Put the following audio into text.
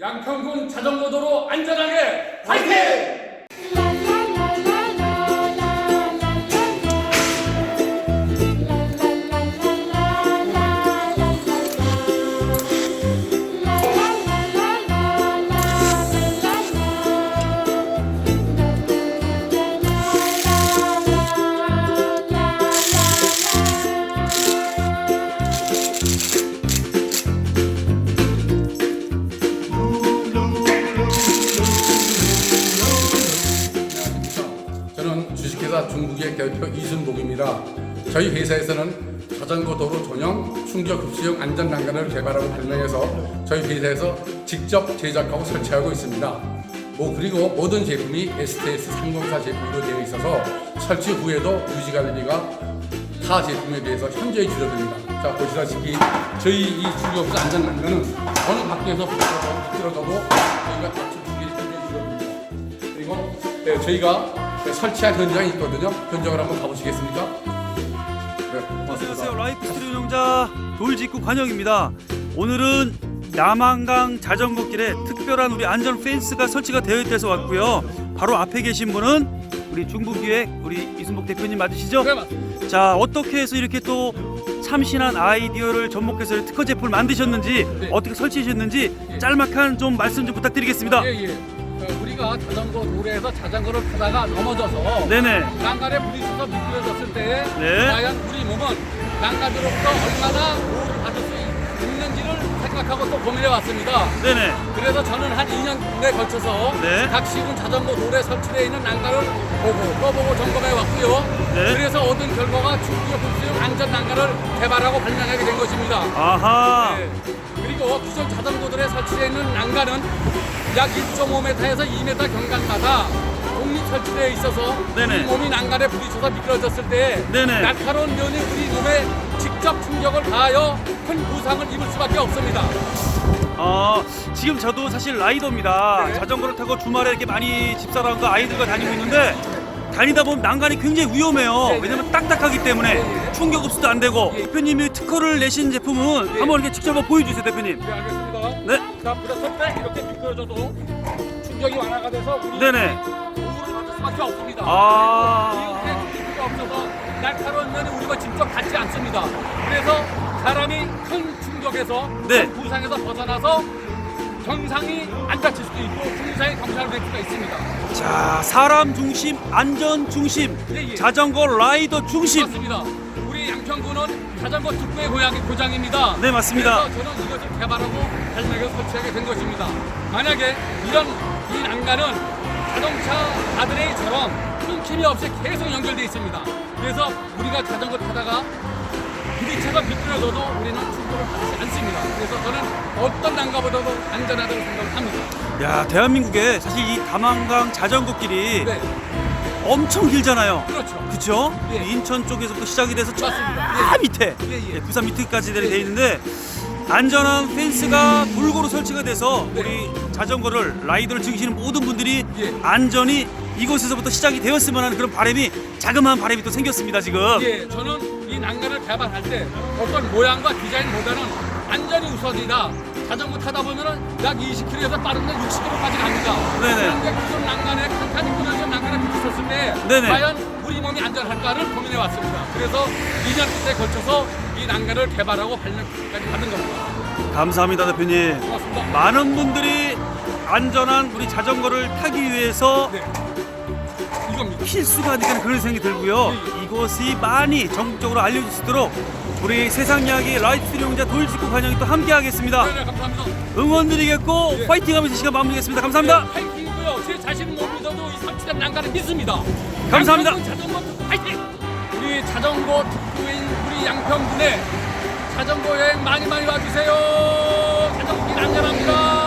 양평군 자전거도로 안전하게 파이팅! 중국의 대표 이순복입니다. 저희 회사에서는 자전거 도로 전용 충격 흡수용 안전 난간을 개발하고 발명해서 저희 회사에서 직접 제작하고 설치하고 있습니다. 뭐 그리고 모든 제품이 STS 304 제품으로 되어 있어서 설치 후에도 유지 관리비가 타 제품에 비해서 현저히 줄어듭니다. 자 보시다시피 저희 이 충격 흡수 안전 난간은 어느 밖에서 비틀어져도 저희가 다칠 준비를 현저히 줄어듭니다. 그리고 네, 저희가 설치한 현장이 있거든요. 현장을 한번 가보시겠습니까? 네. 안녕하세요. 라이프 스트리트 운영자 돌직구 관영입니다. 오늘은 남한강 자전거길에 특별한 우리 안전 펜스가 설치가 되어 있대서 왔고요. 바로 앞에 계신 분은 우리 중부기획 우리 이순복 대표님 맞으시죠? 네, 맞습니다. 자 어떻게 해서 이렇게 또 참신한 아이디어를 접목해서 특허 제품을 만드셨는지 네. 어떻게 설치하셨는지 예. 짤막한 좀 말씀 좀 부탁드리겠습니다. 예, 예. 어, 우리가 자전거 도로에서 자전거를 타다가 넘어져서 네네. 난간에 부딪혀서 미끄러졌을 때 네. 과연 우리 몸은 난간으로부터 얼마나 보호를 받을 수 있는지를 생각하고 또 고민해 왔습니다. 네네. 그래서 저는 한 2년에 걸쳐서 네. 각 시군 자전거 도로에 설치되어 있는 난간을 보고 떠보고 점검해 왔고요. 네. 그래서 얻은 결과가 충격 흡수용 안전 난간을 개발하고 발명하게 된 것입니다. 아하. 네. 그리고 기존 자전거들에 설치되어 있는 난간은 약 1.5m에서 2m 경간마다 독립 설치되어 있어서 네네. 우리 몸이 난간에 부딪혀서 미끄러졌을 때 네네. 날카로운 면이 우리 몸에 직접 충격을 가하여 큰 부상을 입을 수밖에 없습니다. 아 지금 저도 사실 라이더입니다. 네. 자전거를 타고 주말에 이렇게 많이 집사람과 아이들과 다니고 있는데 다니다 보면 난간이 굉장히 위험해요. 네, 네. 왜냐면 딱딱하기 때문에 네, 네. 충격 흡수도 안 되고 예. 대표님이 특허를 내신 제품은 네. 한번 이렇게 직접 한번 보여주세요, 대표님. 네, 네, 자, 부딪혔을 때 이렇게 미끄러져도 충격이 완화가 돼서 우리 네네. 보호를 받을 수밖에 없습니다. 아. 이렇게 충격이 없어서 날카로운 면이 우리가 직접 닿지 않습니다. 그래서 사람이 큰 충격에서 네. 큰 부상에서 벗어나서 정상이 안 다칠 수도 있고 중상이 경찰될 수가 있습니다. 자 사람 중심, 안전 중심, 예, 예. 자전거 라이더 중심. 맞습니다. 우리 양평구는 자전거 특구의 고향이 고장입니다. 네, 맞습니다. 그래서 저는 이것을 개발하고 발명해서 설치하게 된 것입니다. 만약에 이런 이 난간은 자동차 아드레이처럼 끊김이 없이 계속 연결되어 있습니다. 그래서 우리가 자전거 타다가 부딪혀서 미끄러져도 우리는 충격을 받지 않습니다. 그래서 저는 어떤 난간보다도 안전하다고 생각을 합니다. 야 대한민국에 사실 이 담한강 자전거길이 네, 엄청 길잖아요. 그렇죠. 그쵸? 예. 인천 쪽에서부터 시작이 돼서 저 맞습니다. 밑에 예, 예. 예, 부산 밑에까지 되어 있는데 안전한 펜스가 골고루 설치가 돼서 네. 우리 자전거를 라이더를 즐기시는 모든 분들이 예. 안전이 이곳에서부터 시작이 되었으면 하는 그런 바람이 자그마한 바람이 또 생겼습니다 지금 예, 저는 이 난간을 개발할 때 어떤 모양과 디자인보다는 안전이 우선이다. 자전거 타다 보면은 약 20km에서 빠르면 60km까지 갑니다. 네네. 그런데 기존 난간에 칸칸이 끊어진 난간에 부딪혔을 때 네네. 과연 우리 몸이 안전할까를 고민해 왔습니다. 그래서 2년 에 걸쳐서 이 난간을 개발하고 발명까지 받은 겁니다. 감사합니다 대표님 고맙습니다. 많은 분들이 안전한 우리 자전거를 타기 위해서 네. 필수가 아닐까 그런 생각이 들고요. 이것이 많이 전국적으로 알려질 수 있도록 우리 세상 이야기 라이트 용자 도일직구 관영이 또 함께 하겠습니다. 네, 네, 감사합니다. 응원드리겠고 예. 파이팅 하면서 이 시간 마무리하겠습니다. 감사합니다. 네, 파이팅이고요. 제 자신은 못 믿어도 이 설치된 난간을 믿습니다. 감사합니다. 자전거 특구 파이팅! 우리 자전거 특구인 우리 양평군에 자전거 여행 많이 많이 와주세요. 자전거 길 안전합니다.